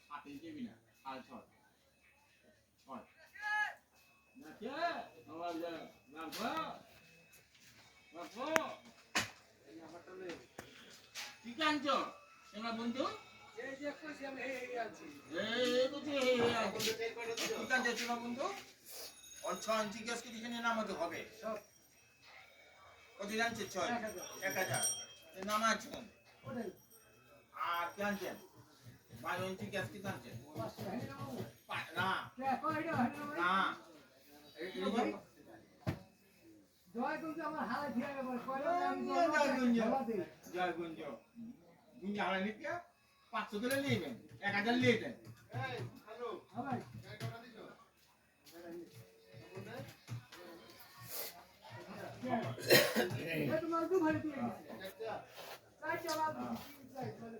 সাত ইঞ্চি না সাড়ে ছয় ছয় আমার রাখব রাখব কি কাঁদছো তোমার বন্ধু? এই এই বুঝি এই এই আছে। কি কাঁদছো তোমার বন্ধু ওর ছয় ইঞ্চি গ্যাস নামাতে হবে কত জানছে ছয় এক হাজার এ নামাচ্ছেন আর কি আনছেন বারো ইঞ্চি গ্যাস কি আনছেন না না এই- এই যে- জয় গুঞ্জ গুঞ্জ হারা নিতে পাঁচশো করে নেবেন এক হাজার নিয়ে দেন সামনে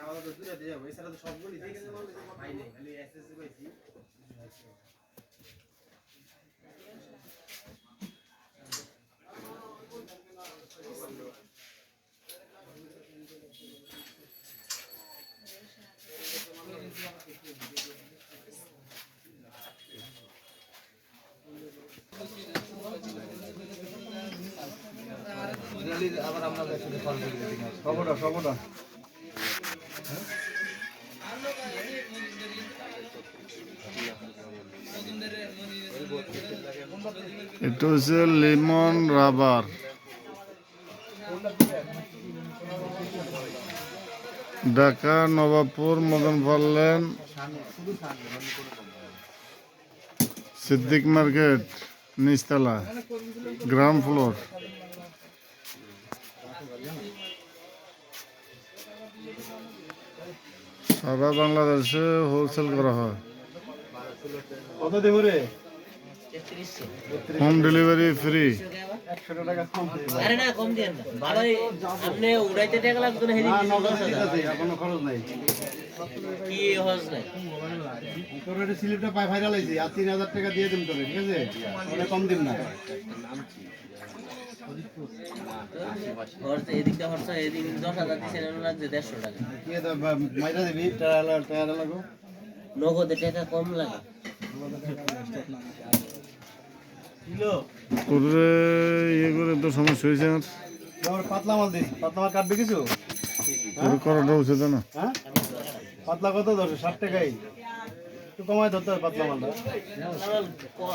আমাদের তো দূরে দিয়ে যাব এছাড়া তো সবগুলি খালি এসএসসি পাইছি আবার আমরা একসাথে লেমন রাবার ঢাকা নবাবপুর মদন পারলেন সিদ্দিক মার্কেট। নিচতলা গ্রাউন্ড ফ্লোর সারা বাংলাদেশে হোলসেল করা হয়। হোম ডেলিভারি ফ্রি আরে না কম দিয়ে না ভালোই আপনি উড়াইতে টাকা লাগতো না হেদিক নগদ আছে কোনো খরচ নাই। কি নাই? তোর স্লিপটা পাই ভাইরাল হয়েছে আর তিন হাজার টাকা দিয়ে তোরে ঠিক আছে? ওটা কম দিম না। খরচ এদিকটা খরচ এদিক দশ হাজার দিচ্ছে লাগছে দেড়শো টাকা। কি তো মাইরা দিবি টায়ার টায়ার লাগো নগদে টাকা কম লাগে। করে ইয়ে করে তো সমস্যা হয়েছে আমার। পাতলা মাল দিস পাতলা মাল কাটবে কিছু? করাটা উচিত না। হ্যাঁ? পাতলা কত ধরছে ষাট টাকাই। কমায় ধরতে হবে পাতলা মালটা।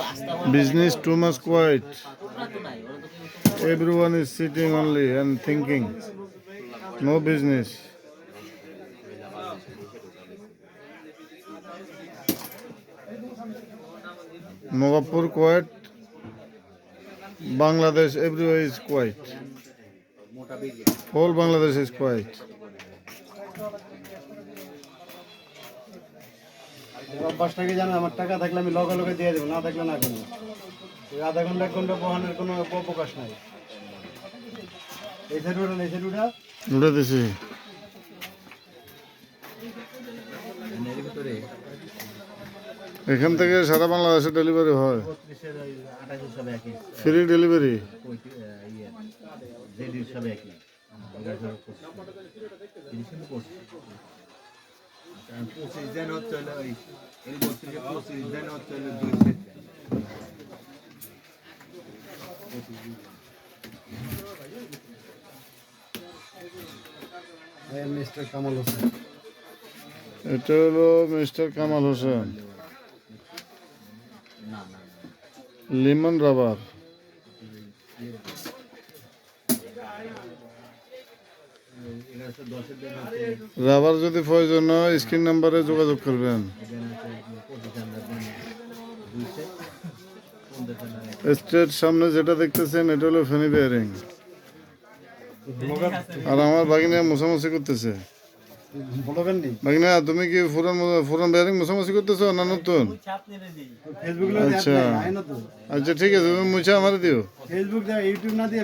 আস্তা Business too much quiet. তোমরা তো নাই ওরা তো কেউ Everyone is sitting everyone is quiet whole Bangladesh is quiet অভ্যাসটা কি জানো আমার টাকা থাকলে আমি লগে লগে দিয়ে দেবো না থাকলে না করব আধা ঘণ্টা এক ঘণ্টা বহানের কোনো অবকাশ নাই। এই সাইড উঠান এই সাইড উঠা উঠে দিছি। এখান থেকে সারা বাংলাদেশে ডেলিভারি হয়। ফ্রি ডেলিভারি এটা হলো mister Kamal Hossain Limon rubber. Rubber যদি প্রয়োজন হয়, স্ক্রিন নাম্বারে যোগাযোগ করবেন। এখানে হচ্ছে পঁচিশ হাজার দিন দুই সেট পনেরো হাজার স্ট্রেট সামনে যেটা দেখতেছেন, এটা হলো ফেনি বেয়ারিং আর আমার বাগিনা মোছামুছি করতেছে। বলবেন নি তুমি কি ফুরন ফুরন বেয়ারিং মোছামুছি করতেছো না নতুন? আচ্ছা। আচ্ছা ঠিক আছে তুমি মুছে আমার দিও। ফেসবুক ইউটিউব না দিয়ে